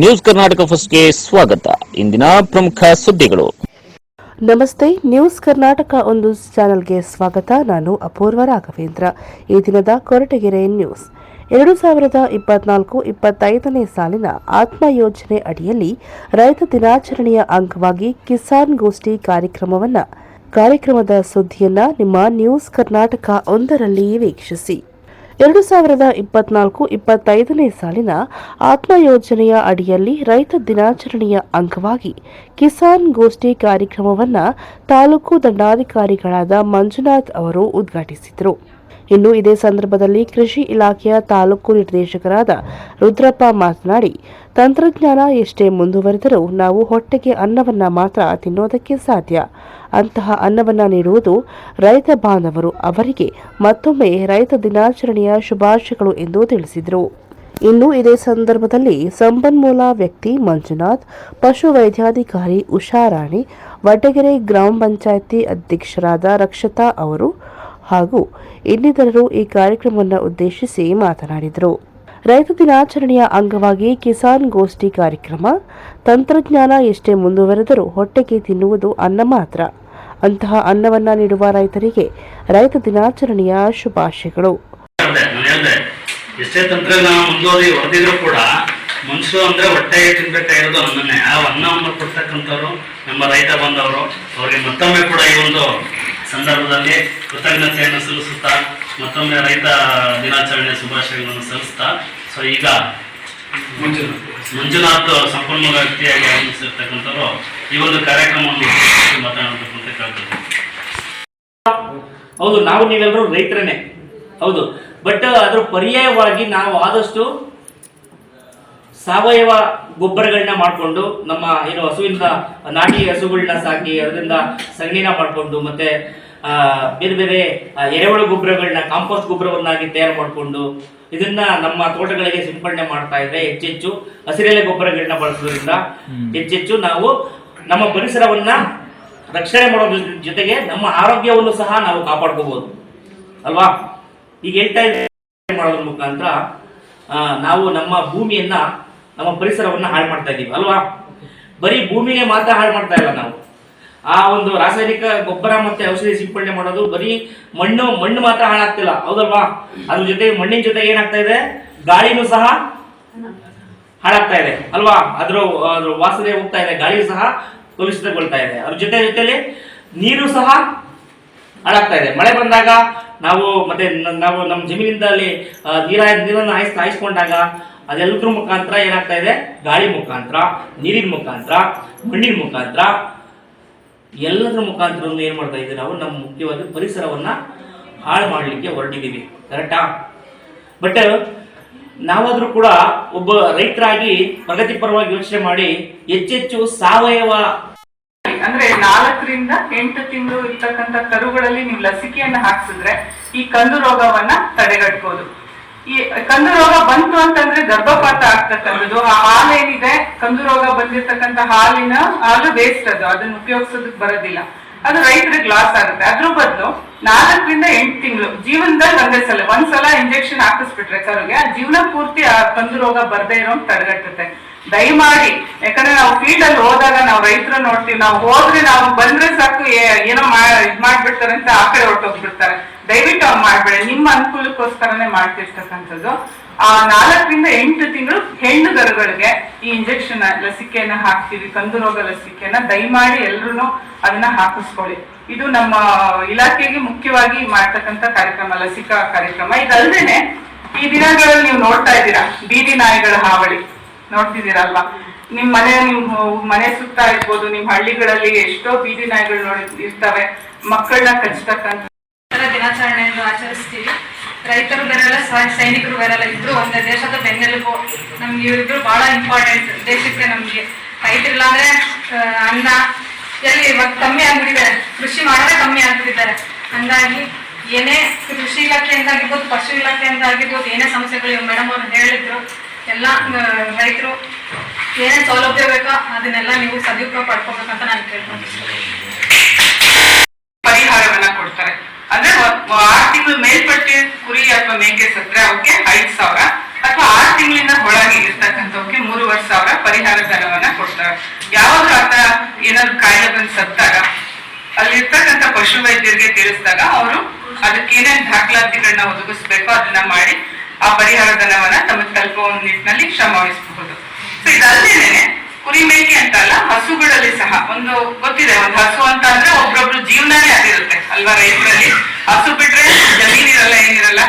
News Karnataka ಫಸ್ಟ್ಗೆ ಸ್ವಾಗತ. ಇಂದಿನ ಪ್ರಮುಖ ಸುದ್ದಿಗಳು. ನಮಸ್ತೆ, ನ್ಯೂಸ್ ಕರ್ನಾಟಕ ಒಂದು ಚಾನೆಲ್ಗೆ ಸ್ವಾಗತ. ನಾನು ಅಪೂರ್ವ ರಾಘವೇಂದ್ರ. ಈ ದಿನದ ಕೊರಟಗೆರೆ ನ್ಯೂಸ್. ಎರಡು ಸಾವಿರದ ಇಪ್ಪತ್ನಾಲ್ಕು ಇಪ್ಪತ್ತೈದನೇ ಸಾಲಿನ ಆತ್ಮ ಯೋಜನೆ ಅಡಿಯಲ್ಲಿ ರೈತ ದಿನಾಚರಣೆಯ ಅಂಗವಾಗಿ ಕಿಸಾನ್ ಗೋಷ್ಠಿ ಕಾರ್ಯಕ್ರಮವನ್ನು, ಕಾರ್ಯಕ್ರಮದ ಸುದ್ದಿಯನ್ನ ನಿಮ್ಮ ನ್ಯೂಸ್ ಕರ್ನಾಟಕ ಒಂದರಲ್ಲಿ ವೀಕ್ಷಿಸಿ. ಎರಡು ಸಾವಿರದ ಇಪ್ಪತ್ನಾಲ್ಕು ಇಪ್ಪತ್ತೈದನೇ ಸಾಲಿನ ಆತ್ಮ ಯೋಜನೆಯ ಅಡಿಯಲ್ಲಿ ರೈತ ದಿನಾಚರಣೆಯ ಅಂಗವಾಗಿ ಕಿಸಾನ್ ಗೋಷ್ಠಿ ಕಾರ್ಯಕ್ರಮವನ್ನು ತಾಲೂಕು ದಂಡಾಧಿಕಾರಿಗಳಾದ ಮಂಜುನಾಥ್ ಅವರು ಉದ್ಘಾಟಿಸಿದರು. ಇನ್ನು ಇದೇ ಸಂದರ್ಭದಲ್ಲಿ ಕೃಷಿ ಇಲಾಖೆಯ ತಾಲೂಕು ನಿರ್ದೇಶಕರಾದ ರುದ್ರಪ್ಪ ಮಾತನಾಡಿ, ತಂತ್ರಜ್ಞಾನ ಎಷ್ಟೇ ಮುಂದುವರೆದರೂ ನಾವು ಹೊಟ್ಟೆಗೆ ಅನ್ನವನ್ನ ಮಾತ್ರ ತಿನ್ನೋದಕ್ಕೆ ಸಾಧ್ಯ. ಅಂತಹ ಅನ್ನವನ್ನ ನೀಡುವುದು ರೈತ ಬಾಂಧವರು ಅವರಿಗೆ ಮತ್ತೊಮ್ಮೆ ರೈತ ದಿನಾಚರಣೆಯ ಶುಭಾಶಯಗಳು ಎಂದು ತಿಳಿಸಿದರು. ಇನ್ನು ಇದೇ ಸಂದರ್ಭದಲ್ಲಿ ಸಂಪನ್ಮೂಲ ವ್ಯಕ್ತಿ ಮಂಜುನಾಥ್ ಪಶು ವೈದ್ಯಾಧಿಕಾರಿ ಉಷಾರಾಣಿ, ವಡ್ಡಗೆರೆ ಗ್ರಾಮ ಪಂಚಾಯಿತಿ ಅಧ್ಯಕ್ಷರಾದ ರಕ್ಷತಾ ಅವರು ಹಾಗೂ ಇನ್ನಿತರರು ಈ ಕಾರ್ಯಕ್ರಮವನ್ನು ಉದ್ದೇಶಿಸಿ ಮಾತನಾಡಿದರು. ರೈತ ದಿನಾಚರಣೆಯ ಅಂಗವಾಗಿ ಕಿಸಾನ್ ಗೋಷ್ಠಿ ಕಾರ್ಯಕ್ರಮ ತಂತ್ರಜ್ಞಾನ ಎಷ್ಟೇ ಮುಂದುವರೆದರೂ ಹೊಟ್ಟೆಗೆ ತಿನ್ನುವುದು ಅನ್ನ ಮಾತ್ರ. ಅಂತಹ ಅನ್ನವನ್ನ ನೀಡುವ ರೈತರಿಗೆ ರೈತ ದಿನಾಚರಣೆಯ ಶುಭಾಶಯಗಳು. ಎಷ್ಟೇ ತಂತ್ರಜ್ಞಾನ ಮುಂದುವರಿ ಹೊರದಿದ್ರು ಕೂಡ ಮನುಷ್ಯರು ಹೊಟ್ಟೆಗೆ ತಿನ್ಬೇಕಾಗಿರೋದು ಅನ್ನನೇ. ಆ ಅನ್ನವನ್ನು ಕೊಡ್ತಕ್ಕಂಥವ್ರು ನಮ್ಮ ರೈತ ಬಂದವರು. ಅವರಿಗೆ ಮತ್ತೊಮ್ಮೆ ಕೂಡ ಈ ಒಂದು ಸಂದರ್ಭದಲ್ಲಿ ಕೃತಜ್ಞತೆಯನ್ನು ಸಲ್ಲಿಸುತ್ತಾ ಮತ್ತೊಮ್ಮೆ ರೈತ ದಿನಾಚರಣೆ ಶುಭಾಶಯಗಳನ್ನು ಸಲ್ಲಿಸ್ತಾ ಸೊ ಈಗ ಮಂಜುನಾಥ್. ಸಂಪನ್ಮೂಲ ವ್ಯಕ್ತಿಯಾಗಿ ಆಗಮಿಸಿರ್ತಕ್ಕಂಥವ್ರು ಈ ಒಂದು ಕಾರ್ಯಕ್ರಮವನ್ನು ಉದ್ದೇಶಿಸಿ ಕೇಳ್ತೀವಿ ಹೌದು ನಾವು ನೀವೆಲ್ಲರೂ ರೈತರೇನೆ ಹೌದು ಬಟ್ ಅದ್ರ ಪರ್ಯಾಯವಾಗಿ ನಾವು ಆದಷ್ಟು ಸಾವಯವ ಗೊಬ್ಬರಗಳನ್ನ ಮಾಡಿಕೊಂಡು ನಮ್ಮ ಏನು ಹಸುವಿಂದ ನಾಟಿ ಹಸುಗಳನ್ನ ಸಾಕಿ ಅದರಿಂದ ಸಗಣಿನ ಮಾಡಿಕೊಂಡು ಮತ್ತೆ ಬೇರೆ ಬೇರೆ ಎರೆಹುಳು ಗೊಬ್ಬರಗಳನ್ನ ಕಾಂಪೋಸ್ಟ್ ಗೊಬ್ಬರವನ್ನಾಗಿ ತಯಾರು ಮಾಡಿಕೊಂಡು ಇದನ್ನ ನಮ್ಮ ತೋಟಗಳಿಗೆ ಸಿಂಪಡಣೆ ಮಾಡ್ತಾ ಇದ್ರೆ ಹೆಚ್ಚೆಚ್ಚು ಹಸಿರೆಲೆ ಗೊಬ್ಬರಗಳನ್ನ ಬಳಸೋದ್ರಿಂದ ಹೆಚ್ಚೆಚ್ಚು ನಾವು ನಮ್ಮ ಪರಿಸರವನ್ನ ರಕ್ಷಣೆ ಮಾಡೋದ್ರ ಜೊತೆಗೆ ನಮ್ಮ ಆರೋಗ್ಯವನ್ನು ಸಹ ನಾವು ಕಾಪಾಡ್ಕೋಬಹುದು ಅಲ್ವಾ? ಈಗ ಹೇಳ್ತಾ ಇದ್ದೀವಿ ಮಾಡೋದ್ರ ಮುಖಾಂತರ ನಾವು ನಮ್ಮ ಭೂಮಿಯನ್ನ ನಮ್ಮ ಪರಿಸರವನ್ನ ಹಾಳು ಮಾಡ್ತಾ ಇದ್ದೀವಿ ಅಲ್ವಾ? ಬರೀ ಭೂಮಿಗೆ ಮಾತ್ರ ಹಾಳು ಮಾಡ್ತಾ ಇಲ್ಲ ನಾವು. ಆ ಒಂದು ರಾಸಾಯನಿಕ ಗೊಬ್ಬರ ಮತ್ತೆ ಔಷಧಿ ಸಿಂಪಡಣೆ ಮಾಡೋದು ಬರೀ ಮಣ್ಣು ಮಣ್ಣು ಮಾತ್ರ ಹಾಳಾಗ್ತಿಲ್ಲ. ಹೌದಲ್ವಾ? ಅದ್ರ ಜೊತೆ ಮಣ್ಣಿನ ಜೊತೆ ಏನಾಗ್ತಾ ಇದೆ? ಗಾಳಿನೂ ಸಹ ಹಾಳಾಗ್ತಾ ಇದೆ. ಅಲ್ವಾ? ಅದ್ರ ಅದ್ರ ವಾಸನೆ ಹೋಗ್ತಾ ಇದೆ. ಗಾಳಿ ಸಹ ಕಲುಷಿತಗೊಳ್ತಾ ಇದೆ. ಅದ್ರ ಜೊತೆ ಜೊತೆಲಿ ನೀರು ಸಹ ಹಾಳಾಗ್ತಾ ಇದೆ. ಮಳೆ ಬಂದಾಗ ನಾವು ಮತ್ತೆ ನಾವು ನಮ್ಮ ಜಮೀನಿಂದ ಅಲ್ಲಿ ಆ, ನೀರ ನೀರನ್ನು ಹಾಯಿಸ್ ಹಾಯಿಸ್ಕೊಂಡಾಗ ಅದೆಲ್ಲದ್ರ ಮುಖಾಂತರ ಏನಾಗ್ತಾ ಇದೆ? ಗಾಳಿ ಮುಖಾಂತರ ನೀರಿನ ಮುಖಾಂತರ ಮಣ್ಣಿನ ಮುಖಾಂತರ ಎಲ್ಲದರ ಮುಖಾಂತರ ಏನ್ ಮಾಡ್ತಾ ಇದ್ದೀವಿ ನಾವು? ನಮ್ಮ ಮುಖ್ಯವಾಗಿ ಪರಿಸರವನ್ನ ಹಾಳು ಮಾಡಲಿಕ್ಕೆ ಹೊರಟಿದ್ದೀವಿ. ಕರೆಕ್ಟಾ ಬಟ್ ನಾವಾದ್ರೂ ಕೂಡ ಒಬ್ಬ ರೈತರಾಗಿ ಪ್ರಗತಿಪರವಾಗಿ ಯೋಚನೆ ಮಾಡಿ ಹೆಚ್ಚೆಚ್ಚು ಸಾವಯವ ಅಂದ್ರೆ ನಾಲ್ಕರಿಂದ ಎಂಟು ತಿಂಗಳು ಇರ್ತಕ್ಕಂಥ ಕರುಗಳಲ್ಲಿ ನೀವು ಲಸಿಕೆಯನ್ನು ಹಾಕ್ಸಿದ್ರೆ ಈ ಕಂದು ರೋಗವನ್ನ ತಡೆಗಟ್ಟಬಹುದು ಈ ಕಂದು ರೋಗ ಬಂತು ಅಂತಂದ್ರೆ ಗರ್ಭಪಾತ ಆಗ್ತಕ್ಕಂಥದ್ದು. ಆ ಹಾಲು ಏನಿದೆ ಕಂದು ರೋಗ ಬಂದಿರತಕ್ಕಂತ ಹಾಲಿನ ಹಾಲು ವೇಸ್ಟ್ ಅದು. ಅದನ್ನ ಉಪಯೋಗಿಸೋದಕ್ಕೆ ಬರೋದಿಲ್ಲ. ಅದು ರೈತರಿಗೆ ಲಾಸ್ ಆಗುತ್ತೆ. ಅದ್ರ ಬದಲು ನಾಲ್ಕರಿಂದ ಎಂಟು ತಿಂಗಳು ಜೀವನದಲ್ಲಿ ಒಂದೇ ಸಲ, ಒಂದ್ಸಲ ಇಂಜೆಕ್ಷನ್ ಹಾಕಿಸ್ಬಿಟ್ರೆ ಕರುಗೆ ಜೀವನ ಪೂರ್ತಿ ಆ ಕಂದು ರೋಗ ಬರ್ದೇ ಇರೋ ತಡೆಗಟ್ಟುತ್ತೆ. ದಯಮಾಡಿ, ಯಾಕಂದ್ರೆ ನಾವು ಫೀಲ್ಡ್ ಅಲ್ಲಿ ಹೋದಾಗ ನಾವು ರೈತರು ನೋಡ್ತೀವಿ, ನಾವು ಹೋದ್ರೆ ನಾವು ಬಂದ್ರೆ ಸಾಕು ಏನೋ ಇದ್ ಮಾಡ್ಬಿಡ್ತಾರೆ ಅಂತ ಆ ಕಡೆ ಹೊರಟೋಗ್ಬಿಡ್ತಾರೆ. ದಯವಿಟ್ಟು ಅವ್ರು ಮಾಡ್ಬೇಡಿ. ನಿಮ್ಮ ಅನುಕೂಲಕ್ಕೋಸ್ಕರನೇ ಮಾಡ್ತಿರ್ತಕ್ಕಂಥದ್ದು. ಆ ನಾಲ್ಕರಿಂದ ಎಂಟು ತಿಂಗಳು ಹೆಣ್ಣು ಗರುಗಳಿಗೆ ಈ ಇಂಜೆಕ್ಷನ್ ಲಸಿಕೆಯನ್ನ ಹಾಕ್ತೀವಿ, ಕಂದು ರೋಗ ಲಸಿಕೆಯನ್ನ. ದಯಮಾಡಿ ಎಲ್ರು ಅದನ್ನ ಹಾಕಿಸ್ಕೊಳ್ಳಿ. ಇದು ನಮ್ಮ ಇಲಾಖೆಗೆ ಮುಖ್ಯವಾಗಿ ಮಾಡ್ತಕ್ಕಂತ ಕಾರ್ಯಕ್ರಮ, ಲಸಿಕಾ ಕಾರ್ಯಕ್ರಮ. ಇದಲ್ದೇನೆ ಈ ದಿನಗಳಲ್ಲಿ ನೀವು ನೋಡ್ತಾ ಇದ್ದೀರಾ? ಬೀದಿ ನಾಯಿಗಳ ಹಾವಳಿ. ನೋಡ್ತಿದ್ದೀರಲ್ವಾ? ನಿಮ್ ಮನೆ ನಿಮ್ ಮನೆ ಸುತ್ತ ಇರ್ಬೋದು, ನಿಮ್ ಹಳ್ಳಿಗಳಲ್ಲಿ ಎಷ್ಟೋ ಬೀದಿ ನಾಯಿಗಳು ನೋಡಿ ಇರ್ತವೆ ಮಕ್ಕಳನ್ನ ಕಚ್ತಕ್ಕಂಥ ದಿನಾಚರಣೆಯನ್ನು ಆಚರಿಸ್ತೀವಿ. ರೈತರು ಬರಲ್ಲ ಸೈನಿಕರು ಬರಲ್ಲ ಇಬ್ರು ಒಂದೇ ದೇಶದ ಬೆನ್ನೆಲುಬು ನಮ್ಗೆ ಇವರಿಬ್ರು ಬಹಳ ಇಂಪಾರ್ಟೆಂಟ್ ದೇಶಕ್ಕೆ ನಮ್ಗೆ. ರೈತರಿಲ್ಲ ಅಂದ್ರೆ ಅನ್ನ ಎಲ್ಲಿ ಇವಾಗ ಕಮ್ಮಿ ಆಗ್ಬಿಟ್ಟಿದ್ದಾರೆ ಕೃಷಿ ಮಾಡೋದೇ ಕಮ್ಮಿ ಆಗ್ಬಿಟ್ಟಿದ್ದಾರೆ. ಹಂಗಾಗಿ ಏನೇ ಕೃಷಿ ಇಲಾಖೆಯಿಂದ ಆಗಿರ್ಬೋದು, ಪಶು ಇಲಾಖೆಯಿಂದ ಆಗಿರ್ಬೋದು, ಏನೇ ಸಮಸ್ಯೆಗಳು ಮೇಡಮ್ ಅವ್ರು ಹೇಳಿದ್ರು, ಎಲ್ಲ ರೈತರು ಏನೇ ಸೌಲಭ್ಯ ಬೇಕೋ ಅದನ್ನೆಲ್ಲ ನೀವು ಸದುಪಯೋಗ ಪಡ್ಕೋಬೇಕಂತ ನಾನು ಕೇಳ್ಕೊಂತೀನಿ ಅಲ್ಲಿರ್ತಕ್ಕಂಥ ಪಶು ವೈದ್ಯರಿಗೆ ತಿಳಿಸಿದಾಗ ಅವರು ಅದಕ್ಕೆ ಏನೇನ್ ದಾಖಲಾತಿಗಳನ್ನ ಒದಗಿಸ್ಬೇಕು ಅದನ್ನ ಮಾಡಿ ಆ ಪರಿಹಾರ ಧನವನ್ನ ತಮಗೆ ತಲುಪುವ ನಿಟ್ಟಿನಲ್ಲಿ ಶ್ರಮ ವಹಿಸಬಹುದು. ಸೊ ಕುರಿ ಮೇಕೆ ಅಂತ ಅಲ್ಲ, ಹಸುಗಳಲ್ಲಿ ಸಹ ಒಂದು ಗೊತ್ತಿದೆ, ಒಂದು ಹಸು ಅಂತ ಅಂದ್ರೆ ಒಬ್ರೊಬ್ರು ಜೀವನನೇ ಅದಿರುತ್ತೆ ಅಲ್ವಾ ರೈತರಲ್ಲಿ? ಹಸು ಬಿಟ್ರೆ ಜಮೀನಿರಲ್ಲ, ಏನಿರಲ್ಲ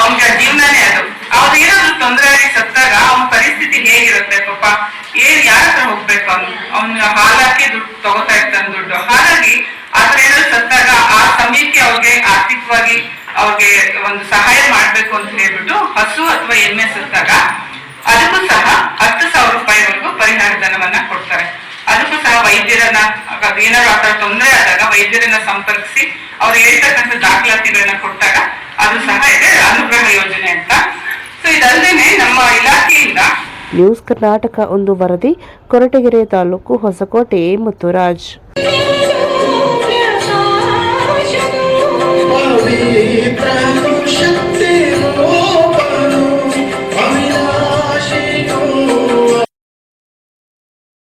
ಅವ್ನಿಗೆ ಜೀವನನೇ ಅದು. ಅವ್ರು ಏನಾದ್ರು ತೊಂದರೆ ಆಗಿ ಸತ್ತಾಗ ಪರಿಸ್ಥಿತಿ ಹೇಗಿರುತ್ತೆ ಪಾಪ ಏನ್ ಯಾರ ಹತ್ರ ಹೋಗ್ಬೇಕು ಅವ್ನು? ಅವ್ನ ಹಾಲಾಕಿ ದುಡ್ಡು ತಗೋತಾ ಇರ್ತಾನೆ ದುಡ್ಡು. ಹಾಗಾಗಿ ಆತರ ಏನಾದ್ರು ಸತ್ತಾಗ ಆ ಸಮಯಕ್ಕೆ ಅವ್ರಿಗೆ ಆರ್ಥಿಕವಾಗಿ ಅವ್ರಿಗೆ ಒಂದು ಸಹಾಯ ಮಾಡ್ಬೇಕು ಅಂತ ಹೇಳ್ಬಿಟ್ಟು ಹಸು ಅಥವಾ ಎಮ್ಮೆ ಸತ್ತಾಗ ಅದಕ್ಕೂ ಸಹ ಹತ್ತು ಸಾವಿರ ರೂಪಾಯಿವರೆಗೂ ಪರಿಹಾರ ಧನವನ್ನ ಕೊಡ್ತಾರೆ. ಅದಕ್ಕೂ ಸಹ ವೈದ್ಯರನ್ನ ಏನಾದ್ರು ಆತರ ತೊಂದರೆ ಆದಾಗ ವೈದ್ಯರನ್ನ ಸಂಪರ್ಕಿಸಿ ಅವ್ರು ಹೇಳ್ತಕ್ಕಂಥ ದಾಖಲಾತಿಗಳನ್ನ ಕೊಟ್ಟಾಗ ಅದು ಸಹ ಇದೆ, ಅನುಗ್ರಹ ಯೋಜನೆ ಅಂತ. ಸೊ ಇದಲ್ಲದೆ ನಮ್ಮ ಇಲಾಖೆಯಿಂದ ನ್ಯೂಸ್ ಕರ್ನಾಟಕ ಒಂದು ವರದಿ ಕೊರಟಗೆರೆ ತಾಲೂಕು ಹೊಸಕೋಟೆ ಮುತ್ತುರಾಜ್. ಪವಿತ್ರ